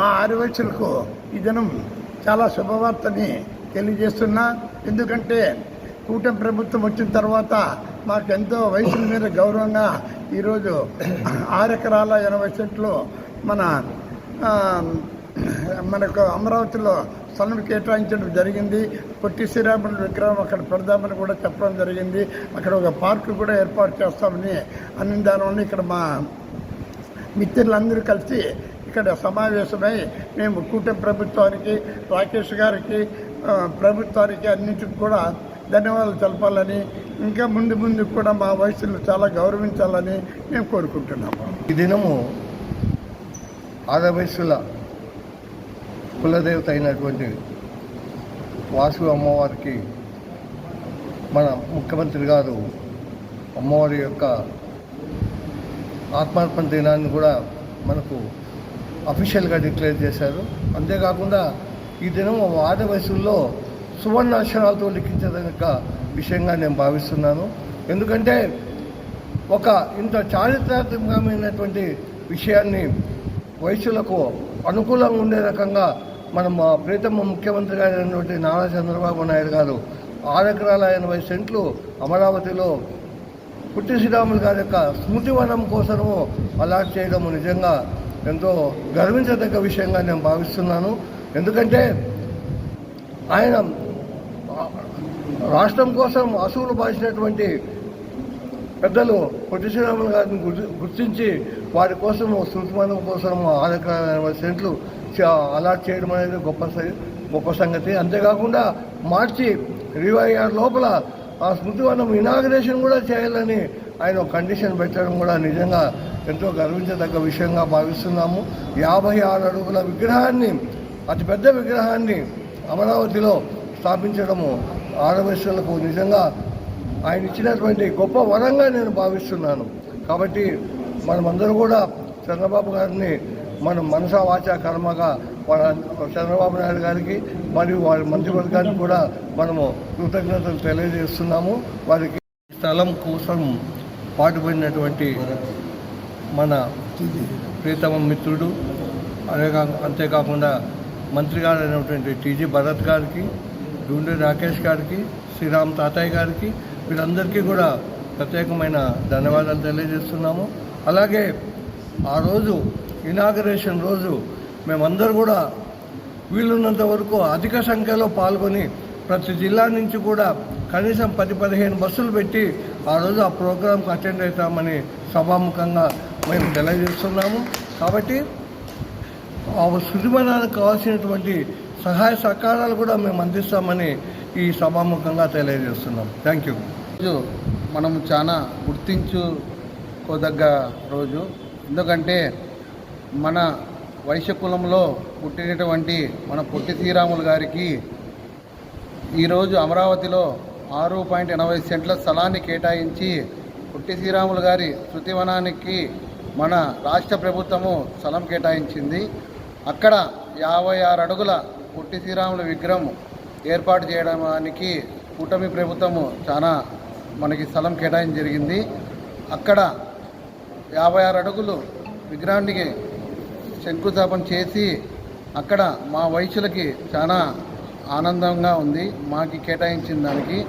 మా ఆదివాసులకు ఈ దినం చాలా శుభవార్తని తెలియజేస్తున్నా. ఎందుకంటే కూటమి ప్రభుత్వం వచ్చిన తర్వాత మాకు ఎంతో వయసుల మీద గౌరవంగా ఈరోజు ఆరు ఎకరాల ఎనభై సెంట్లు మన మనకు అమరావతిలో స్థలం కేటాయించడం జరిగింది. పొట్టి శ్రీరాముడు విగ్రహం అక్కడ పెడదామని కూడా చెప్పడం జరిగింది. అక్కడ ఒక పార్కు కూడా ఏర్పాటు చేస్తామని అన్ని దానివల్ల ఇక్కడ మా మిత్రులందరూ కలిసి ఇక్కడ సమావేశమై మేము కూటమి ప్రభుత్వానికి రాకేష్ గారికి ప్రభుత్వానికి అన్నింటికి కూడా ధన్యవాదాలు తెలపాలని ఇంకా ముందు ముందు కూడా మా వయసులు చాలా గౌరవించాలని మేము కోరుకుంటున్నాము ఈ దినము ఆదవయసుల కులదేవత అయినటువంటి వాసు అమ్మవారికి మన ముఖ్యమంత్రి గారు అమ్మవారి యొక్క ఆత్మార్పణ దినాన్ని కూడా మనకు అఫీషియల్గా డిక్లేర్ చేశారు. అంతేకాకుండా ఈ దినం ఆడ వయసుల్లో సువర్ణ అక్షరాలతో లిఖించదగ్గ విషయంగా నేను భావిస్తున్నాను. ఎందుకంటే ఒక ఇంత చారిత్రాత్మకమైనటువంటి విషయాన్ని వయసులకు అనుకూలంగా ఉండే రకంగా మనం ప్రీతమ ముఖ్యమంత్రి గారైనటువంటి నారా చంద్రబాబు నాయుడు గారు ఆరు ఎకరాల ఎనభై సెంట్లు అమరావతిలో పుట్టి శ్రీరాములు గారి యొక్క స్మృతివనం కోసము అలాట్ చేయడం నిజంగా ఎంతో గర్వించదగ్గ విషయంగా నేను భావిస్తున్నాను. ఎందుకంటే ఆయన రాష్ట్రం కోసం అసూలు బాసినటువంటి పెద్దలు పొట్టి శ్రీరాములు గారిని గుర్తు- గుర్తించి వారి కోసం శృతిమానం కోసం ఆరు సెంట్లు అలాట్ చేయడం అనేది గొప్ప గొప్ప సంగతి. అంతేకాకుండా మార్చి ఇరవై ఆరు లోపల ఆ స్మృతివనం ఇనాగ్రేషన్ కూడా చేయాలని ఆయన కండిషన్ పెట్టడం కూడా నిజంగా ఎంతో గర్వించదగ్గ విషయంగా భావిస్తున్నాము. యాభై ఆరు అడుగుల విగ్రహాన్ని అతిపెద్ద విగ్రహాన్ని అమరావతిలో స్థాపించడము ఆడవేశ్వరులకు నిజంగా ఆయన ఇచ్చినటువంటి గొప్ప వరంగా నేను భావిస్తున్నాను. కాబట్టి మనమందరూ కూడా చంద్రబాబు గారిని మనం మనసా వాచ కర్మగా మన చంద్రబాబు నాయుడు గారికి మరియు వారి మంత్రివర్గానికి కూడా మనము కృతజ్ఞతలు తెలియజేస్తున్నాము. వారికి స్థలం కోసం పాటుపడినటువంటి మన ప్రీతమ మిత్రుడు అదే కా- అంతేకాకుండా మంత్రి గారు అయినటువంటి టీజీ భరత్ గారికి డూండే రాకేష్ గారికి శ్రీరామ్ తాతయ్య గారికి వీళ్ళందరికీ కూడా ప్రత్యేకమైన ధన్యవాదాలు తెలియజేస్తున్నాము. అలాగే ఆ రోజు ఇనాగరేషన్ రోజు మేమందరూ కూడా వీలున్నంత వరకు అధిక సంఖ్యలో పాల్గొని ప్రతి జిల్లా నుంచి కూడా కనీసం పది పదిహేను బస్సులు పెట్టి ఆ రోజు ఆ ప్రోగ్రాంకి అటెండ్ అవుతామని సభాముఖంగా మేము తెలియజేస్తున్నాము కాబట్టి ఆ కావాల్సినటువంటి సహాయ సహకారాలు కూడా మేము అందిస్తామని ఈ సభాముఖంగా తెలియజేస్తున్నాం. థ్యాంక్ యూ రోజు మనం చాలా గుర్తించుకోదగ్గ రోజు. ఎందుకంటే మన వైశ్య కులంలో పుట్టినటువంటి మన పొట్టి శ్రీరాములు గారికి ఈరోజు అమరావతిలో ఆరు పాయింట్ ఎనభై సెంట్ల స్థలాన్ని కేటాయించి పొట్టి శ్రీరాములు గారి శృతివనానికి మన రాష్ట్ర ప్రభుత్వము స్థలం కేటాయించింది. అక్కడ యాభై ఆరు అడుగుల పుట్టి శ్రీరాముల విగ్రహం ఏర్పాటు చేయడానికి కూటమి ప్రభుత్వము చాలా మనకి స్థలం కేటాయించడం జరిగింది. అక్కడ యాభై ఆరు అడుగులు విగ్రహానికి శంకుస్థాపన చేసి అక్కడ మా వయసులకి చాలా ఆనందంగా ఉంది. మాకి కేటాయించిన దానికి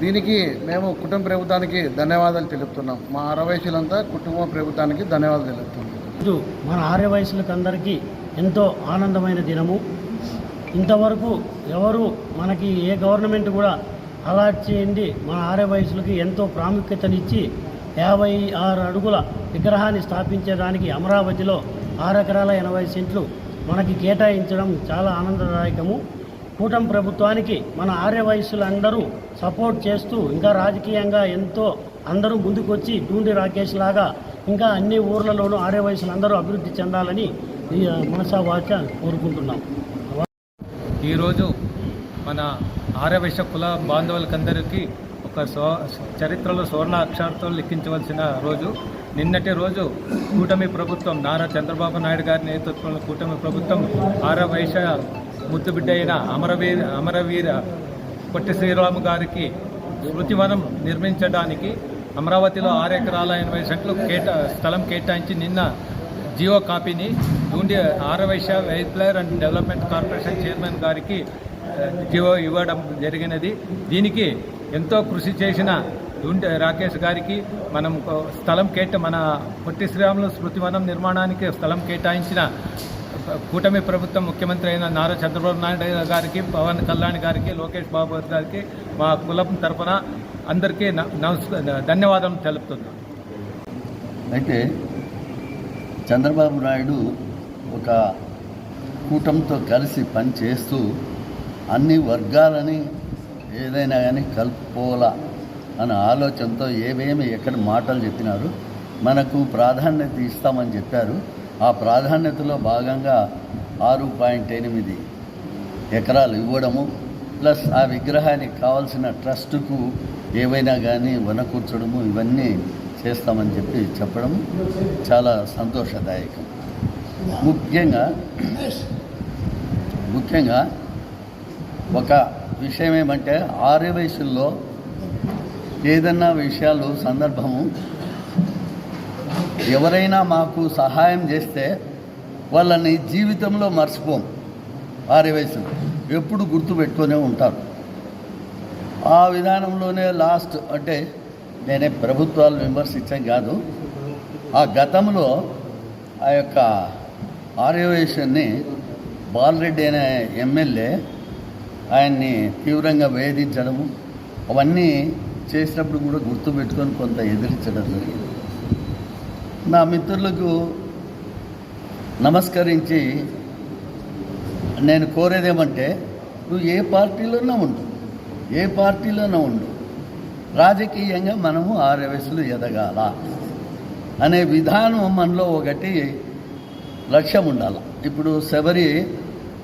దీనికి మేము కుటుంబ ప్రభుత్వానికి ధన్యవాదాలు తెలుపుతున్నాం. మా అరవయసులంతా కుటుంబ ప్రభుత్వానికి ధన్యవాదాలు తెలుపుతున్నాం. ఇది మన ఆరవయసులకు అందరికీ ఎంతో ఆనందమైన దినము. ఇంతవరకు ఎవరు మనకి ఏ గవర్నమెంట్ కూడా అలాట్ చేయండి మన ఆరవయసులకి ఎంతో ప్రాముఖ్యతనిచ్చి యాభై ఆరు అడుగుల విగ్రహాన్ని స్థాపించేదానికి అమరావతిలో ఆరు ఎకరాల ఎనభై సెంట్లు మనకి కేటాయించడం చాలా ఆనందదాయకము. కూటమి ప్రభుత్వానికి మన ఆర్యవయస్సులందరూ సపోర్ట్ చేస్తూ ఇంకా రాజకీయంగా ఎంతో అందరూ ముందుకొచ్చి డూండి రాకేష్ లాగా ఇంకా అన్ని ఊర్లలోనూ ఆర్య అందరూ అభివృద్ధి చెందాలని ఈ మనసా వాచ కోరుకుంటున్నాం. ఈరోజు మన ఆర్యవైశ్య కుల బాంధవులకందరికీ ఒక సో చరిత్రలో సువర్ణ అక్షరాలతో లిఖించవలసిన రోజు. నిన్నటి రోజు కూటమి ప్రభుత్వం నారా చంద్రబాబు నాయుడు గారి నేతృత్వంలో కూటమి ప్రభుత్వం ఆర్యవైశ్య ముద్దుబిడ్డ అయిన అమరవీర అమరవీర పొట్టి శ్రీరాము గారికి స్మృతివనం నిర్మించడానికి అమరావతిలో ఆరు ఎకరాల ఎనభై సెంట్లు కేటా స్థలం కేటాయించి నిన్న జియో కాపీని దూండి ఆరవైశ welfare and development corporation chairman గారికి జియో ఇవ్వడం జరిగినది. దీనికి ఎంతో కృషి చేసిన దూండి రాకేష్ గారికి మనం స్థలం కేట మన పొట్టి శ్రీరాములు స్మృతివనం నిర్మాణానికి స్థలం కేటాయించిన కూటమి ప్రభుత్వం ముఖ్యమంత్రి అయిన నారా చంద్రబాబు నాయుడు గారికి పవన్ కళ్యాణ్ గారికి లోకేష్ బాబు గారికి మా కులం తరఫున అందరికీ న- నమస్క ధన్యవాదాలు అయితే చంద్రబాబు నాయుడు ఒక కూటమితో కలిసి పనిచేస్తూ అన్ని వర్గాలని ఏదైనా కానీ కలుపుకోవాలా అనే ఆలోచనతో ఏమేమి ఎక్కడ మాటలు చెప్పినారు మనకు ప్రాధాన్యత ఇస్తామని చెప్పారు. ఆ ప్రాధాన్యతలో భాగంగా ఆరు పాయింట్ ఎనిమిది ఎకరాలు ఇవ్వడము ప్లస్ ఆ విగ్రహానికి కావాల్సిన ట్రస్టుకు ఏవైనా కానీ వనకూర్చడము ఇవన్నీ చేస్తామని చెప్పి చెప్పడం చాలా సంతోషదాయకం. ముఖ్యంగా ముఖ్యంగా ఒక విషయం ఏమంటే ఆర్య వయసుల్లో ఏదన్నా విషయాలు సందర్భము ఎవరైనా మాకు సహాయం చేస్తే వాళ్ళని జీవితంలో మర్చిపోం. వారి వయసు. ఎప్పుడు గుర్తుపెట్టుకునే ఉంటారు. ఆ విధానంలోనే లాస్ట్ అంటే నేనే ప్రభుత్వాలు విమర్శించాం కాదు. ఆ గతంలో ఆ యొక్క ఆర్యవేషన్ని బాలరెడ్డి అనే ఎమ్మెల్యే ఆయన్ని తీవ్రంగా వేధించడము అవన్నీ చేసినప్పుడు కూడా గుర్తుపెట్టుకొని కొంత ఎదిరించడం జరిగింది. నా మిత్రులకు నమస్కరించి నేను కోరేదేమంటే నువ్వు ఏ పార్టీలోనే ఉండు ఏ పార్టీలోనే ఉండు. రాజకీయంగా మనము ఆర్ఎస్లు ఎదగాల అనే విధానం మనలో ఒకటి లక్ష్యం ఉండాలి ఇప్పుడు శబరి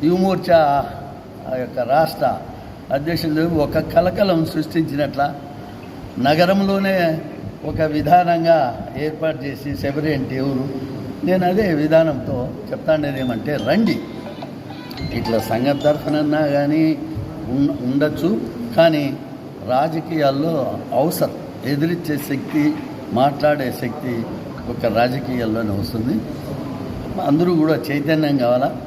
యువమోర్చా ఆ యొక్క రాష్ట్ర అధ్యక్షులు ఒక కలకలం సృష్టించినట్ల నగరంలోనే ఒక విధానంగా ఏర్పాటు చేసి శబరి ఎవరు? నేను అదే విధానంతో చెప్తాండేది ఏమంటే రండి. ఇట్లా సంఘ తరఫునన్నా కానీ ఉండొచ్చు. కానీ రాజకీయాల్లో అవసరం. ఎదిరించే శక్తి మాట్లాడే శక్తి ఒక రాజకీయాల్లోనే వస్తుంది. అందరూ కూడా చైతన్యం కావాలా?